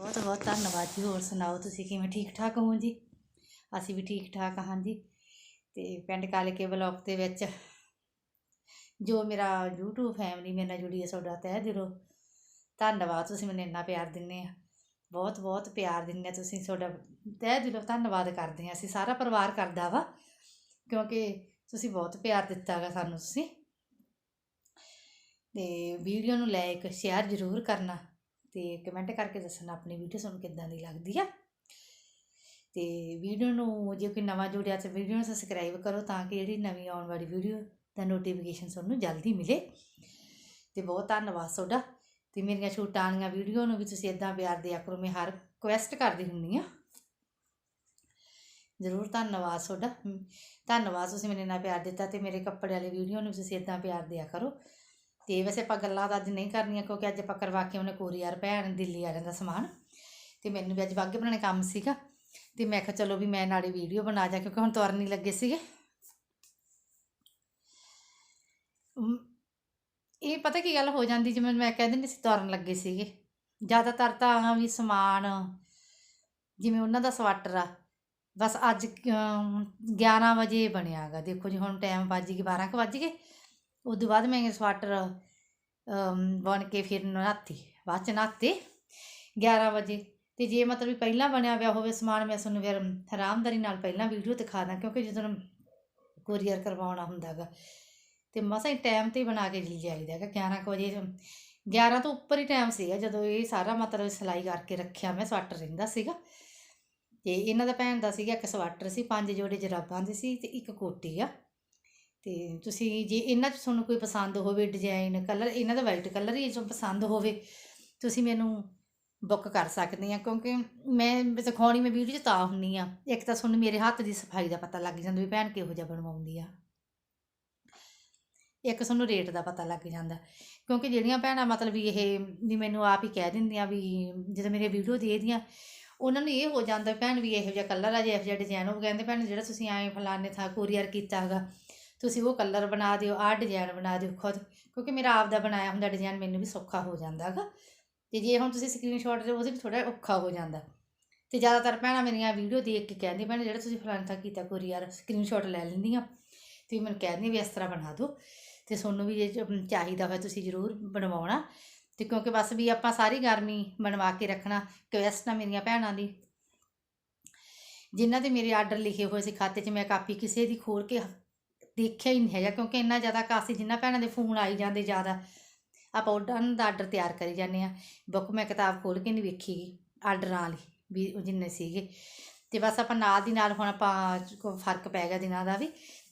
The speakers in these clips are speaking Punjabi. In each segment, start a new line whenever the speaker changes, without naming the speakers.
ਬਹੁਤ ਬਹੁਤ ਧੰਨਵਾਦ ਜੀ। ਹੋਰ ਸੁਣਾਓ ਤੁਸੀਂ ਕਿਵੇਂ ਠੀਕ ਠਾਕ ਹੋ ਜੀ? ਅਸੀਂ ਵੀ ਠੀਕ ਠਾਕ ਹਾਂ ਜੀ। ਤੇ ਪਿੰਡ ਕਾਲਕੇ ਬਲੌਕ ਦੇ ਵਿੱਚ ਜੋ ਮੇਰਾ YouTube ਫੈਮਿਲੀ ਮੇਰੇ ਨਾਲ ਜੁੜੀ ਹੈ ਤੁਹਾਡਾ ਤਹਿ ਦਿਲੋਂ, ਧੰਨਵਾਦ ਤੁਸੀਂ ਮੈਨੂੰ ਇੰਨਾ ਪਿਆਰ ਦਿੰਦੇ ਆ। ਬਹੁਤ ਬਹੁਤ ਪਿਆਰ ਦਿੰਦੇ ਆ ਤੁਸੀਂ ਤੁਹਾਡਾ ਤਹਿ ਦਿਲੋਂ ਧੰਨਵਾਦ ਕਰਦੇ ਆ। ਅਸੀਂ ਸਾਰਾ ਪਰਿਵਾਰ ਕਰਦਾ ਵਾ, ਕਿਉਂਕਿ ਤੁਸੀਂ ਬਹੁਤ ਪਿਆਰ ਦਿੱਤਾ ਗਾ ਸਾਨੂੰ ਤੁਸੀਂ। ਤੇ ਵੀਡੀਓ ਨੂੰ ਲਾਈਕ ਸ਼ੇਅਰ ਜ਼ਰੂਰ ਕਰਨਾ। ਤੇ ਕਮੈਂਟ ਕਰਕੇ ਦੱਸਣਾ ਆਪਣੀ ਵੀਡੀਓ ਤੁਹਾਨੂੰ ਕਿੱਦਾਂ ਦੀ ਲੱਗਦੀ ਆ। ਤੇ ਵੀਡੀਓ ਨੂੰ ਜੇ ਕੋਈ ਨਵਾਂ ਜੁੜਿਆ ਤਾਂ ਵੀਡੀਓ ਨੂੰ ਸਬਸਕ੍ਰਾਈਬ ਕਰੋ ਤਾਂ ਕਿ ਜਿਹੜੀ ਨਵੀਂ ਆਉਣ ਵਾਲੀ ਵੀਡੀਓ ਦਾ ਨੋਟੀਫਿਕੇਸ਼ਨ ਤੁਹਾਨੂੰ ਜਲਦੀ ਮਿਲੇ। ਤੇ ਬਹੁਤ ਧੰਨਵਾਦ ਤੁਹਾਡਾ। ਤੇ ਮੇਰੀਆਂ ਛੋਟਾਂ ਵਾਲੀਆਂ ਵੀਡੀਓ ਨੂੰ ਵੀ ਤੁਸੀਂ ਇਦਾਂ ਪਿਆਰ ਦਿਆ ਕਰੋ। ਮੈਂ ਹਰ ਰਿਕੁਐਸਟ ਕਰਦੀ ਹੁੰਨੀ ਆ। ਜ਼ਰੂਰ ਧੰਨਵਾਦ ਤੁਹਾਡਾ। ਧੰਨਵਾਦ ਤੁਸੀਂ ਮੈਨੂੰ ਇੰਨਾ ਪਿਆਰ ਦਿੱਤਾ ਤੇ ਮੇਰੇ ਕੱਪੜੇ ਵਾਲੀ ਵੀਡੀਓ ਨੂੰ ਵੀ ਤੁਸੀਂ ਇਦਾਂ ਪਿਆਰ ਦਿਆ ਕਰੋ। ਤੇ ਵੈਸੇ ਆਪਾਂ ਗੱਲਾਂ ਤਾਂ ਅੱਜ ਨਹੀਂ ਕਰਨੀਆਂ ਕਿਉਂਕਿ ਅੱਜ ਆਪਾਂ ਕਰਵਾ ਕੇ ਉਹਨੇ ਕੋਰੀਅਰ ਭੈਣ ਦਿੱਲੀ ਵਾਲਿਆਂ ਦਾ ਸਮਾਨ। ਤੇ ਮੈਨੂੰ ਵੀ ਅੱਜ ਵਾਗੇ ਬਣਾਉਣੇ ਕੰਮ ਸੀਗਾ। ਤੇ ਮੈਂ ਕਿਹਾ ਚਲੋ ਵੀ ਮੈਂ ਨਾਲੇ ਵੀਡੀਓ ਬਣਾ ਜਾ ਕਿਉਂਕਿ ਹੁਣ ਤੁਰਨ ਨਹੀਂ ਲੱਗੇ ਸੀਗੇ। ਇਹ ਪਤਾ ਕੀ ਗੱਲ ਹੋ ਜਾਂਦੀ ਜਿਵੇਂ ਮੈਂ ਕਹਿ ਦਿੰਦੀ ਸੀ ਤੁਰਨ ਲੱਗੇ ਸੀਗੇ। ਜ਼ਿਆਦਾਤਰ ਤਾਂ ਵੀ ਸਮਾਨ ਜਿਵੇਂ ਉਹਨਾਂ ਦਾ ਸਵਾਟਰ ਆ ਬਸ ਅੱਜ ਅਮ, 11 ਵਜੇ ਬਣਿਆਗਾ ਦੇਖੋ ਜੀ ਹੁਣ ਟਾਈਮ ਵੱਜ ਗਏ 12 ਕੁ ਵੱਜ ਗਏ। ਉਸ ਤੋਂ ਬਾਅਦ ਮੈਂ ਸਵਾਟਰ ਬਣ ਕੇ ਫਿਰ ਨਹਾਤੀ, ਬਾਅਦ ਚ ਨਹਾਤੇ 11 ਵਜੇ। ਤੇ ਜੇ ਮਤਲਬ ਵੀ ਪਹਿਲਾਂ ਬਣਿਆ ਹੋਇਆ ਹੋਵੇ ਸਮਾਨ, ਮੈਂ ਤੁਹਾਨੂੰ ਫਿਰ ਆਰਾਮਦਾਰੀ ਨਾਲ ਪਹਿਲਾਂ ਵੀਡੀਓ ਦਿਖਾ ਦਾਂ, ਕਿਉਂਕਿ ਜਦੋਂ ਕੋਰੀਅਰ ਕਰਵਾਉਣਾ ਹੁੰਦਾਗਾ ਤੇ ਮਸਾਂ ਹੀ ਟਾਈਮ ਤੇ ਬਣਾ ਕੇ ਜੀ ਜਾਈਦਾ ਹੈਗਾ 11 ਕੁ ਵਜੇ 11 ਤੋਂ ਉੱਪਰ ਹੀ ਟਾਈਮ ਸੀਗਾ, ਜਦੋਂ ਇਹ ਸਾਰਾ ਮਤਲਬ ਸਿਲਾਈ ਕਰਕੇ ਰੱਖਿਆ ਮੈਂ ਸਵਾਟਰ ਰਹਿੰਦਾ ਸੀਗਾ। ਤੇ ਇਹਨਾਂ ਦਾ ਭੈਣ ਦਾ ਸੀਗਾ ਇੱਕ ਸਵੈਟਰ ਸੀ, ਪੰਜ ਜੋੜੇ ਜਰਾਬਾਂ ਦੇ ਸੀ ਤੇ ਇੱਕ ਕੋਟੀ ਆ। ਤੇ ਤੁਸੀਂ ਜੇ ਇਹਨਾਂ 'ਚ ਤੁਹਾਨੂੰ ਕੋਈ ਪਸੰਦ ਹੋਵੇ ਡਿਜ਼ਾਈਨ ਕਲਰ ਇਹਨਾਂ ਦਾ ਵਾਈਟ ਕਲਰ ਹੀ ਜੋ ਪਸੰਦ ਹੋਵੇ, ਤੁਸੀਂ ਮੈਨੂੰ ਬੁੱਕ ਕਰ ਸਕਦੇ ਆ, ਕਿਉਂਕਿ ਮੈਂ ਦਿਖਾਉਣੀ, ਮੈਂ ਵੀਡੀਓ 'ਚ ਤਾਂ ਹੁੰਨੀ ਆ। ਇੱਕ ਤਾਂ ਤੁਹਾਨੂੰ ਮੇਰੇ ਹੱਥ ਦੀ ਸਫ਼ਾਈ ਦਾ ਪਤਾ ਲੱਗ ਜਾਂਦਾ ਵੀ ਭੈਣ ਕਿਹੋ ਜਿਹਾ ਬਣਵਾਉਂਦੀ ਆ। ਇੱਕ ਤੁਹਾਨੂੰ ਰੇਟ ਦਾ ਪਤਾ ਲੱਗ ਜਾਂਦਾ। ਕਿਉਂਕਿ ਜਿਹੜੀਆਂ ਭੈਣਾਂ ਮਤਲਬ ਵੀ ਇਹ ਵੀ ਮੈਨੂੰ ਆਪ ਹੀ ਕਹਿ ਦਿੰਦੀਆਂ ਵੀ ਜਦੋਂ ਮੇਰੇ ਵੀਡੀਓ ਦੇਖਦੀਆਂ, ਉਹਨਾਂ ਨੂੰ ਇਹ ਹੋ ਜਾਂਦਾ, ਭੈਣ ਵੀ ਇਹੋ ਜਿਹਾ ਕਲਰ ਆ, ਜੇ ਇਹੋ ਜਿਹਾ ਡਿਜ਼ਾਈਨ ਉਹ ਕਹਿੰਦੇ ਭੈਣ ਜਿਹੜਾ ਤੁਸੀਂ ਐਂ ਫਲਾਣੇ ਥਾਂ ਕੋਰੀਅਰ ਕੀਤਾ ਹੈਗਾ ਤੁਸੀਂ ਉਹ ਕਲਰ ਬਣਾ ਦਿਓ, ਆਹ ਡਿਜ਼ਾਈਨ ਬਣਾ ਦਿਓ ਖੁਦ, ਕਿਉਂਕਿ ਮੇਰਾ ਆਪ ਦਾ ਬਣਾਇਆ ਹੁੰਦਾ ਡਿਜ਼ਾਈਨ ਮੈਨੂੰ ਵੀ ਸੌਖਾ ਹੋ ਜਾਂਦਾ ਹੈਗਾ ਤੇ ਜੇ ਹੁਣ ਤੁਸੀਂ ਸਕਰੀਨਸ਼ਾਟ ਦੇ ਉਹਦੇ ਵੀ ਥੋੜਾ ਔਖਾ ਹੋ ਜਾਂਦਾ। ਤੇ ਜ਼ਿਆਦਾਤਰ ਭੈਣਾਂ ਮੇਰੀਆਂ ਵੀਡੀਓ ਦੇਖ ਕੇ ਕਹਿੰਦੀ ਭੈਣ, ਜਿਹੜਾ ਤੁਸੀਂ ਫਲਾਣੇ ਥਾਂ ਕੀਤਾ ਕੋਰੀਅਰ ਸਕਰੀਨਸ਼ਾਟ ਲੈ ਲੈਂਦੀਆਂ। ਤੇ ਮੈਨੂੰ ਕਹਿੰਦੀ ਵੀ ਇਸ ਤਰ੍ਹਾਂ ਬਣਾ ਦਿਓ। ਤੇ ਤੁਹਾਨੂੰ ਵੀ ਜੇ ਚਾਹੀਦਾ ਹੋਇਆ ਤੁਸੀਂ ਜ਼ਰੂਰ ਬਣਵਾਉਣਾ। ਤੇ ਕਿਉਂਕਿ ਬਸ ਵੀ ਆਪਾਂ ਸਾਰੀ ਗਰਮੀ ਬਣਵਾ ਕੇ ਰੱਖਣਾ ਰਿਕਵੈਸਟ ਆ ਮੇਰੀਆਂ ਭੈਣਾਂ ਦੀ। ਜਿਨ੍ਹਾਂ ਦੇ ਮੇਰੇ ਆਰਡਰ ਲਿਖੇ ਹੋਏ ਸੀ ਖਾਤੇ 'ਚ, ਮੈਂ ਕਾਪੀ ਕਿਸੇ ਦੀ ਖੋਲ ਕੇ ਦੇਖਿਆ ਹੀ ਨਹੀਂ ਹੈਗਾ, ਕਿਉਂਕਿ ਇੰਨਾ ਜ਼ਿਆਦਾ ਕਾਸੀ ਜਿੰਨਾ ਭੈਣਾਂ ਦੇ ਫੋਨ ਆਈ ਜਾਂਦੇ ਜ਼ਿਆਦਾ। ਆਪਾਂ ਉਹਨਾਂ ਦਾ ਆਰਡਰ ਤਿਆਰ ਕਰੀ ਜਾਂਦੇ ਆ ਬੁੱਕ ਮੈਂ ਕਿਤਾਬ ਖੋਲ ਕੇ ਨਹੀਂ ਵੇਖੀ ਗੀ ਆਰਡਰਾਂ ਵਾਲੀ ਵੀ ਜਿੰਨੇ ਸੀਗੇ। ਤੇ ਬਸ ਆਪਾਂ ਨਾਲ ਦੀ ਨਾਲ ਹੁਣ ਆਪਾਂ ਫ਼ਰਕ ਪੈ ਗਿਆ ਦਿਨਾਂ ਦਾ ਵੀ,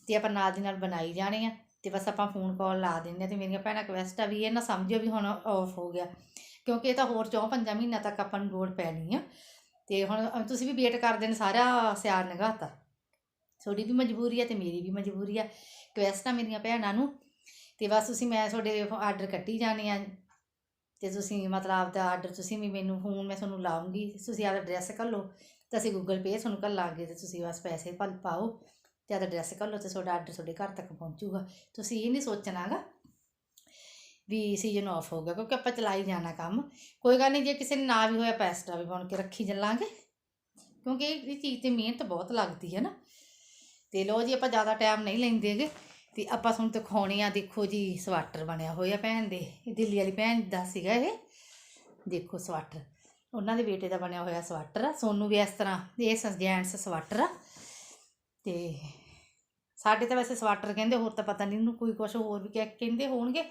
ਤੇ ਆਪਾਂ ਨਾਲ ਦੀ ਨਾਲ ਬਣਾਈ ਜਾਣੇ ਆ। ਤੇ ਬਸ ਆਪਾਂ ਫੋਨ ਕਾਲ ਲਾ ਦਿੰਦੇ ਆ ਤੇ ਮੇਰੀਆਂ ਭੈਣਾਂ ਰਿਕਵੈਸਟ ਆ ਵੀ ਇਹ ਨਾ ਸਮਝਿਓ ਵੀ ਹੁਣ ਆਫ ਹੋ ਗਿਆ। ਕਿਉਂਕਿ ਇਹ ਤਾਂ ਹੋਰ ਚੌਂ ਪੰਜਾਂ ਮਹੀਨਿਆਂ ਤੱਕ ਆਪਾਂ ਨੂੰ ਲੋੜ ਪੈਣੀ ਆ। ਤੇ ਹੁਣ ਤੁਸੀਂ ਵੀ ਵੇਟ ਕਰਦੇ ਨੇ ਸਾਰਾ ਸਿਆਰ ਨਗਾਤਾ ਤੁਹਾਡੀ ਵੀ ਮਜਬੂਰੀ ਆ ਤੇ ਮੇਰੀ ਵੀ ਮਜਬੂਰੀ ਆ। ਰਿਕਵੈਸਟ ਆ ਮੇਰੀਆਂ ਭੈਣਾਂ ਨੂੰ ਤੇ ਬਸ ਤੁਸੀਂ ਮੈਂ ਤੁਹਾਡੇ ਆਰਡਰ ਕੱਟੀ ਜਾਣੇ ਆ। ਤੇ ਤੁਸੀਂ ਮਤਲਬ ਆਪਦਾ ਆਰਡਰ ਤੁਸੀਂ ਵੀ ਮੈਨੂੰ ਫੋਨ ਮੈਂ ਤੁਹਾਨੂੰ ਲਾਉਂਗੀ। ਤੁਸੀਂ ਆਪਦਾ ਐਡਰੈਸ ਘੱਲੋ ਤੇ ਅਸੀਂ ਗੂਗਲ ਪੇ ਤੁਹਾਨੂੰ ਕਰ ਲਾਂਗੇ ਤੇ ਤੁਸੀਂ ਬਸ ਪੈਸੇ ਭਲ ਪਾਓ ਤੇ ਆਪਦਾ ਐਡਰੈਸ ਘੱਲੋ ਤੇ ਤੁਹਾਡਾ ਆਰਡਰ ਤੁਹਾਡੇ ਘਰ ਤੱਕ ਪਹੁੰਚੂਗਾ। ਤੁਸੀਂ ਇਹ ਨਹੀਂ ਸੋਚਣਾਗਾ ਵੀ ਸੀਜ਼ਨ ਆਫ ਹੋ ਗਿਆ ਕਿਉਂਕਿ ਆਪਾਂ ਚਲਾਈ ਜਾਣਾ ਕੰਮ। ਕੋਈ ਗੱਲ ਨਹੀਂ ਜੇ ਕਿਸੇ ਨੇ ਨਾ ਵੀ ਹੋਇਆ ਪੈਸਟਰਾ ਵੀ ਬਣ ਕੇ ਰੱਖੀ ਚੱਲਾਂਗੇ। ਕਿਉਂਕਿ ਇਹ ਇਹ ਚੀਜ਼ ਤੇ ਮਿਹਨਤ ਬਹੁਤ ਲੱਗਦੀ ਹੈ ਨਾ। ਤੇ ਲੋ ਜੀ, ਆਪਾਂ ਜ਼ਿਆਦਾ ਟਾਈਮ ਨਹੀਂ ਲੈਂਦੇਗੇ ਤੇ ਆਪਾਂ ਤੁਹਾਨੂੰ ਦਿਖਾਉਣੇ ਆ, ਦੇਖੋ ਜੀ, ਸਵਾਟਰ ਬਣਿਆ ਹੋਇਆ ਭੈਣ ਦੇ, ਇਹ ਦਿੱਲੀ ਵਾਲੀ ਭੈਣ ਦਾ ਸੀਗਾ ਇਹ। ਦੇਖੋ ਸਵਾਟਰ, ਉਹਨਾਂ ਦੇ ਬੇਟੇ ਦਾ ਬਣਿਆ ਹੋਇਆ ਸਵਾਟਰ ਆ। ਸੋਨੂੰ ਵੀ ਇਸ ਤਰ੍ਹਾਂ, ਇਹ ਜੈਂਟਸ ਸਵਾਟਰ ਆ। ਤੇ ਸਾਡੇ ਤਾਂ ਵੈਸੇ ਸਵਾਟਰ ਕਹਿੰਦੇ, ਹੋਰ ਤਾਂ ਪਤਾ ਨਹੀਂ ਇਹਨੂੰ ਕੋਈ ਕੁਝ ਹੋਰ ਵੀ ਕਹਿ ਕਹਿੰਦੇ ਹੋਣਗੇ।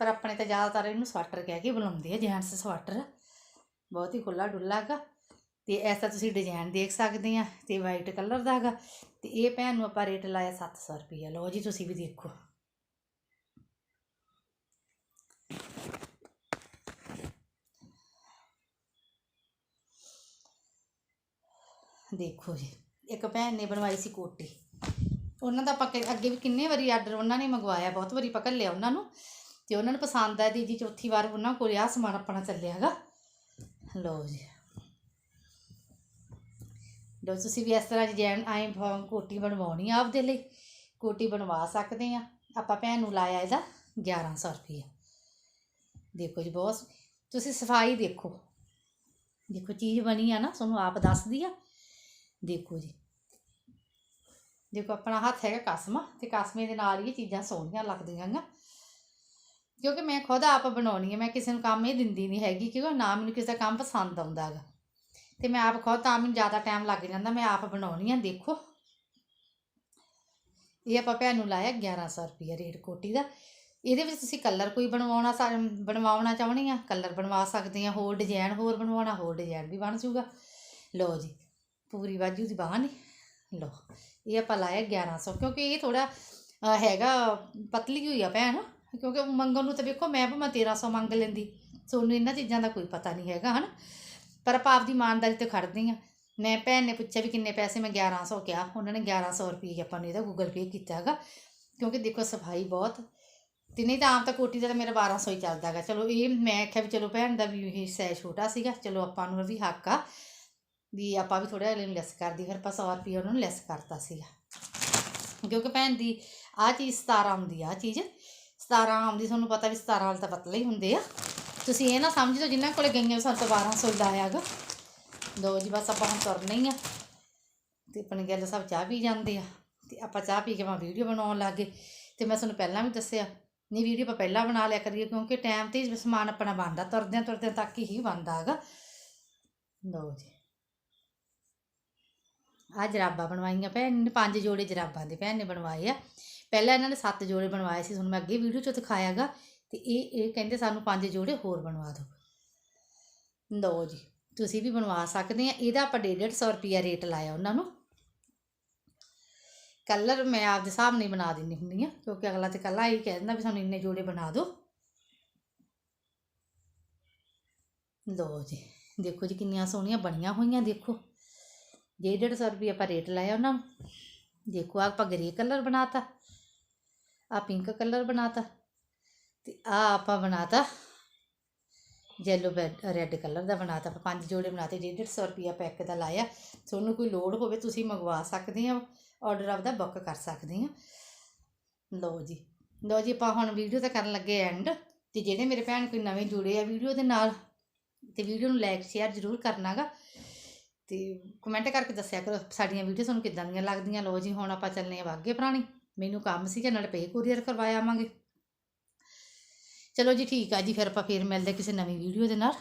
ਪਰ ਆਪਣੇ ਤਾਂ ਜ਼ਿਆਦਾਤਰ ਇਹਨੂੰ ਸਵਾਟਰ ਕਹਿ ਕੇ ਬੁਲਾਉਂਦੇ ਆ ਜੈਂਟਸ ਸਵਾਟਰ। ਬਹੁਤ ਹੀ ਖੁੱਲਾ ਡੁੱਲਾ ਗਾ ਤੇ ਐਸਾ ਤੁਸੀਂ ਡਿਜ਼ਾਈਨ ਦੇਖ ਸਕਦੇ ਆ ਤੇ ਵਾਈਟ ਕਲਰ ਦਾ ਹੈਗਾ। ਤੇ ਇਹ ਭੈਣ ਨੂੰ ਆਪਾਂ ਰੇਟ ਲਾਇਆ 700 ਰੁਪਏ ਲਓ ਜੀ, ਤੁਸੀਂ ਵੀ ਦੇਖੋ। ਦੇਖੋ ਜੀ, ਇੱਕ ਭੈਣ ਨੇ ਬਣਵਾਈ ਸੀ ਕੋਟੀ। ਉਹਨਾਂ ਦਾ ਆਪਾਂ ਅੱਗੇ ਵੀ ਕਿੰਨੇ ਵਾਰੀ ਆਰਡਰ ਉਹਨਾਂ ਨੇ ਮੰਗਵਾਇਆ, ਬਹੁਤ ਵਾਰੀ ਪਕੜ ਲਿਆ ਉਹਨਾਂ ਨੂੰ। ਤੇ ਉਹਨਾਂ ਨੂੰ ਪਸੰਦ ਆਇਆ ਦੀਦੀ ਚੌਥੀ ਵਾਰ ਉਹਨਾਂ ਕੋਲ ਆ ਸਮਾਨ ਆਪਣਾ ਚੱਲਿਆ ਹੈਗਾ। ਲਓ ਜੀ। ਲਓ ਤੁਸੀਂ ਵੀ ਇਸ ਤਰ੍ਹਾਂ ਡਿਜ਼ਾਈਨ ਆਏ ਫੋਮ ਕੋਟੀ ਬਣਵਾਉਣੀ ਆ ਆਪਦੇ ਲਈ। ਕੋਟੀ ਬਣਵਾ ਸਕਦੇ ਆ। ਆਪਾਂ ਭੈਣ ਨੂੰ ਲਾਇਆ ਇਹਦਾ 1100 ਰੁਪਏ ਦੇਖੋ ਜੀ ਬਹੁਤ ਤੁਸੀਂ ਸਫ਼ਾਈ ਦੇਖੋ। ਦੇਖੋ ਚੀਜ਼ ਬਣੀ ਆ ਨਾ, ਤੁਹਾਨੂੰ ਆਪ ਦੱਸਦੀ ਆ। ਦੇਖੋ ਜੀ। ਦੇਖੋ ਆਪਣਾ ਹੱਥ ਹੈਗਾ ਕਸਮਾ ਤੇ ਕਸਮੇ ਦੇ ਨਾਲ ਹੀ ਚੀਜ਼ਾਂ ਸੋਹਣੀਆਂ ਲੱਗਦੀਆਂ ਗਾ ਕਿਉਂਕਿ ਮੈਂ ਖੁਦ ਆਪ ਬਣਾਉਣੀ ਹੈ ਮੈਂ ਕਿਸੇ ਨੂੰ ਕੰਮ ਇਹ ਦਿੰਦੀ ਨਹੀਂ ਹੈਗੀ ਕਿਉਂਕਿ ਨਾ ਮੈਨੂੰ ਕਿਸੇ ਦਾ ਕੰਮ ਪਸੰਦ ਆਉਂਦਾ ਹੈਗਾ। ਤੇ ਮੈਂ ਆਪ ਖੁਦ ਤਾਂ ਮੈਨੂੰ ਜ਼ਿਆਦਾ ਟਾਈਮ ਲੱਗ ਜਾਂਦਾ, ਮੈਂ ਆਪ ਬਣਾਉਣੀ ਆ, ਦੇਖੋ। ਇਹ ਆਪਾਂ ਭੈਣ ਨੂੰ ਲਾਇਆ 1100 ਰੁਪਏ ਰੇਟ ਕੋਟੀ ਦਾ। ਇਹਦੇ ਵਿੱਚ ਤੁਸੀਂ ਕਲਰ ਕੋਈ ਬਣਵਾਉਣਾ ਸਾ- ਬਣਵਾਉਣਾ ਚਾਹੁੰਦੇ ਆ? ਕਲਰ ਬਣਵਾ ਸਕਦੇ ਆ, ਹੋਰ ਡਿਜ਼ਾਈਨ ਹੋਰ ਬਣਵਾਉਣਾ, ਹੋਰ ਡਿਜ਼ਾਈਨ ਵੀ ਬਣ ਜਾਊਗਾ। ਲਓ ਜੀ, ਪੂਰੀ ਬਾਜੂ ਦੀ ਬਾਹ ਨਹੀਂ ਲਓ, ਇਹ ਆਪਾਂ ਲਾਇਆ 1100 ਕਿਉਂਕਿ ਇਹ ਥੋੜਾ ਹੈਗਾ, ਪਤਲੀ ਹੋਈ ਆ ਭੈਣ, ਕਿਉਂਕਿ ਮੰਗਣ ਨੂੰ ਤਾਂ ਵੇਖੋ ਮੈਂ ਭਾਵੇਂ 1300 ਮੰਗ ਲੈਂਦੀ ਤੁਹਾਨੂੰ ਇਹਨਾਂ ਚੀਜ਼ਾਂ ਦਾ ਕੋਈ ਪਤਾ ਨਹੀਂ ਹੈਗਾ, ਹਨ? ਪਰ ਆਪਾਂ ਆਪਦੀ ਇਮਾਨਦਾਰੀ ਤੇ ਖੜਦੇ ਆ ਮੈਂ ਭੈਣ ਨੇ ਪੁੱਛਿਆ ਵੀ ਕਿੰਨੇ ਪੈਸੇ, ਮੈਂ 1100 ਕਿਹਾ। ਉਹਨਾਂ ਨੇ 1100 ਰੁਪਏ ਆਪਾਂ ਨੂੰ ਇਹਦਾ ਗੂਗਲ ਪੇ ਕੀਤਾ ਹੈਗਾ। ਕਿਉਂਕਿ ਦੇਖੋ ਸਫ਼ਾਈ ਬਹੁਤ। ਤੇ ਨਹੀਂ ਤਾਂ ਆਮ ਤਾਂ ਕੋਟੀ ਦਾ ਤਾਂ ਮੇਰਾ 1200 ਹੀ ਚੱਲਦਾ ਹੈਗਾ। ਚਲੋ ਇਹ ਮੈਂ ਆਖਿਆ ਵੀ ਚਲੋ ਭੈਣ ਦਾ ਵੀ ਇਹ ਸੈ ਛੋਟਾ ਸੀਗਾ। ਚਲੋ ਆਪਾਂ ਨੂੰ ਵੀ ਹੱਕ ਆ ਵੀ ਆਪਾਂ ਵੀ ਥੋੜਾ ਜਿਹਾ ਲੈਸ ਕਰਦੀ। ਫਿਰ ਆਪਾਂ 100 ਰੁਪਏ ਉਹਨਾਂ ਨੂੰ ਲੈਸ ਕਰਤਾ ਸੀਗਾ। ਕਿਉਂਕਿ ਭੈਣ ਦੀ ਆ ਚੀਜ਼ 17 ਆਉਂਦੀ ਆ, ਆਹ ਚੀਜ਼। 17 ਆਉਂਦੀ, ਤੁਹਾਨੂੰ ਪਤਾ ਵੀ 17 ਵਾਲੇ ਤਾਂ ਪਤਲੇ ਹੀ ਹੁੰਦੇ ਆ। ਤੁਸੀਂ ਇਹ ਨਾ ਸਮਝ ਸਮਝੋ ਜਿਨ੍ਹਾਂ ਕੋਲੇ ਗਈਆਂ ਸਾਨੂੰ ਤਾਂ 1200 ਲਾਇਆ ਹੈਗਾ ਲਓ ਜੀ, ਬਸ ਆਪਾਂ ਹੁਣ ਤੁਰਨਾ ਹੀ ਆ। ਤੇ ਆਪਣੇ ਗੱਲ ਸਭ ਚਾਹ ਪੀ ਜਾਂਦੇ ਆ। ਤੇ ਆਪਾਂ ਚਾਹ ਪੀ ਕੇ ਮੈਂ ਵੀਡੀਓ ਬਣਾਉਣ ਲੱਗੇ। ਤੇ ਮੈਂ ਤੁਹਾਨੂੰ ਪਹਿਲਾਂ ਵੀ ਦੱਸਿਆ, ਨਹੀਂ ਵੀਡੀਓ ਆਪਾਂ ਪਹਿਲਾਂ ਬਣਾ ਲਿਆ ਕਰੀਏ, ਕਿਉਂਕਿ ਟਾਈਮ ਤੇ ਸਮਾਨ ਆਪਣਾ ਬਣਦਾ, ਤੁਰਦਿਆਂ ਤੁਰਦਿਆਂ ਤੱਕ ਹੀ ਬਣਦਾ ਹੈਗਾ ਲਓ ਜੀ। ਆ ਜਰਾਬਾਂ ਬਣਵਾਈਆਂ ਭੈਣ ਨੇ, ਪੰਜ ਜੋੜੇ ਜਰਾਬਾਂ ਦੇ ਭੈਣ ਨੇ ਬਣਵਾਏ ਆ। ਪਹਿਲਾਂ ਇਹਨਾਂ ਨੇ ਸੱਤ ਜੋੜੇ ਬਣਵਾਏ ਸੀ ਤੁਹਾਨੂੰ ਮੈਂ ਅੱਗੇ ਵੀਡੀਓ 'ਚ ਦਿਖਾਇਆਗਾ ਤੇ ਇਹ ਇਹ ਕਹਿੰਦੇ ਸਾਨੂੰ ਪੰਜ ਜੋੜੇ ਹੋਰ ਬਣਵਾ ਦਿਓ। ਲਓ ਜੀ, ਤੁਸੀਂ ਵੀ ਬਣਵਾ ਸਕਦੇ ਆ। ਇਹਦਾ ਆਪਾਂ 150 ਰੁਪਿਆ ਰੇਟ ਲਾਇਆ ਉਹਨਾਂ ਨੂੰ। ਕਲਰ ਮੈਂ ਆਪਦੇ ਹਿਸਾਬ ਨਾਲ ਹੀ ਬਣਾ ਦਿੰਦੀ ਹੁੰਦੀ ਆ, ਕਿਉਂਕਿ ਅਗਲਾ ਤੇ ਕੱਲਾ ਹੀ ਕਹਿ ਦਿੰਦਾ ਵੀ ਸਾਨੂੰ ਇੰਨੇ ਜੋੜੇ ਬਣਾ ਦਿਓ। ਲਓ ਜੀ, ਦੇਖੋ ਜੀ ਕਿੰਨੀਆਂ ਸੋਹਣੀਆਂ ਬਣੀਆਂ ਹੋਈਆਂ, ਦੇਖੋ। ਜੇ 150 ਰੁਪਏ ਆਪਾਂ ਰੇਟ ਲਾਇਆ ਉਹਨਾਂ ਨੂੰ। ਦੇਖੋ, ਆਹ ਆਪਾਂ ਗ੍ਰੇ ਕਲਰ ਬਣਾਤਾ ਆ ਪਿੰਕ ਕਲਰ ਬਣਾਤਾ। ਤੇ ਆ ਆਪਾਂ ਬਣਾਤਾ ਯੈਲੋ ਰੈੱਡ ਕਲਰ ਦਾ ਬਣਾਤਾ। ਆਪਾਂ ਪੰਜ ਜੋੜੇ ਬਣਾਤੇ 150 ਰੁਪਿਆ ਪੈਕ ਦਾ ਲਾਇਆ। ਤੁਹਾਨੂੰ ਕੋਈ ਲੋੜ ਹੋਵੇ, ਤੁਸੀਂ ਮੰਗਵਾ ਸਕਦੇ ਆ ਆਰਡਰ ਆਪਦਾ ਬੁੱਕ ਕਰ ਸਕਦੇ ਆ ਲਓ ਜੀ। ਲਓ ਜੀ, ਆਪਾਂ ਹੁਣ ਵੀਡੀਓ ਤਾਂ ਕਰਨ ਲੱਗੇ ਐਂਡ ਤੇ ਜਿਹੜੇ ਮੇਰੇ ਭੈਣ ਕੋਈ ਨਵੇਂ ਜੁੜੇ ਆ ਵੀਡੀਓ ਦੇ ਨਾਲ, ਤੇ ਵੀਡੀਓ ਨੂੰ ਲਾਈਕ ਸ਼ੇਅਰ ਜ਼ਰੂਰ ਕਰਨਾਗਾ ਤੇ ਕਮੈਂਟ ਕਰਕੇ ਦੱਸਿਆ ਕਰੋ, ਸਾਡੀਆਂ ਵੀਡੀਓ ਤੁਹਾਨੂੰ ਕਿੱਦਾਂ ਦੀਆਂ ਲੱਗਦੀਆਂ। ਲਓ ਜੀ, ਹੁਣ ਆਪਾਂ ਚੱਲਨੇ ਆ ਵਾਗੇ ਪੁਰਾਣੀ। ਮੈਨੂੰ ਕੰਮ ਸੀਗਾ, ਨਾਲ ਪੇ ਕੋਰੀਅਰ ਕਰਵਾਇਆ ਆਵਾਂਗੇ। ਚਲੋ ਜੀ ਠੀਕ ਆ ਜੀ ਫਿਰ ਆਪਾਂ ਫੇਰ ਮਿਲਦੇ ਕਿਸੇ ਨਵੀਂ ਵੀਡੀਓ ਦੇ ਨਾਲ।